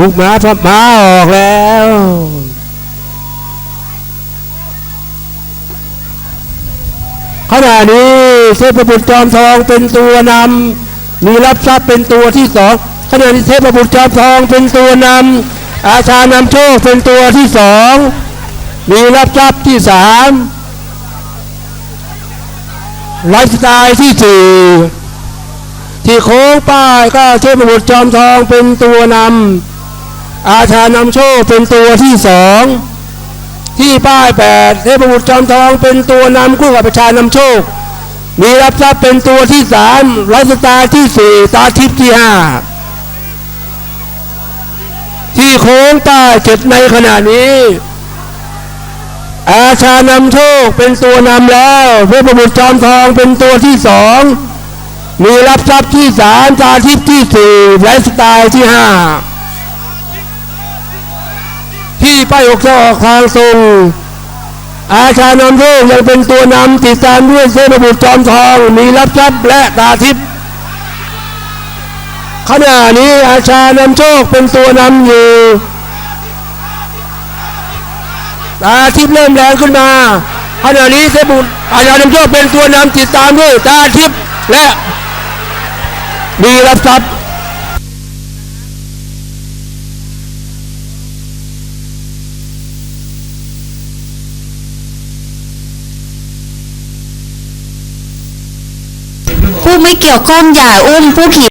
ถูกหมาทับหมาออกแล้วขณะนี้เทพบุตรจอมทองเป็นตัวนำมีรับทรัพย์เป็นตัวที่สองขณะที่เทพบุตรจอมทองเป็นตัวนำอาชานำโชคเป็นตัวที่สองมีรับทรัพย์ที่สามไลฟ์สไตล์ที่สี่ที่โค้งป้ายก็เทพบุตรจอมทองเป็นตัวนำ อาชานำโชคเป็นตัวที่สองที่ป้ายแปดเทพบุตรจอมทองเป็นตัวนำคู่กับประชานำโชค มีรับทรัพย์เป็นตัวที่สามไลฟ์สไตล์ที่สี่ตาทิพย์ที่ห้าที่โค้งป้ายเจ็ดในขณะนี้ อาชานำโชคเป็นตัวนำแล้วเทพบุตรจอมทองเป็นตัวที่สองมีรับทรัพย์ที่สามตาทิพย์ที่สี่ไลฟ์สไตล์ที่ห้า ที่ป้ายอกจะออกทางทรงอาชานำโชคยังเป็นตัวนำติดตามด้วยเซนบุตรจอมทองมีรับทรัพย์และตาทิพย์ขณะนี้อาชานำโชคเป็นตัวนำอยู่ตาทิพย์เริ่มแรงขึ้นมาขณะนี้เซบุตรอาชานำโชคเป็นตัวนำติดตามด้วยตาทิพย์และมีรับทรัพย์ ผู้ไม่เกี่ยวข้องอย่าอุ้มผู้ผิด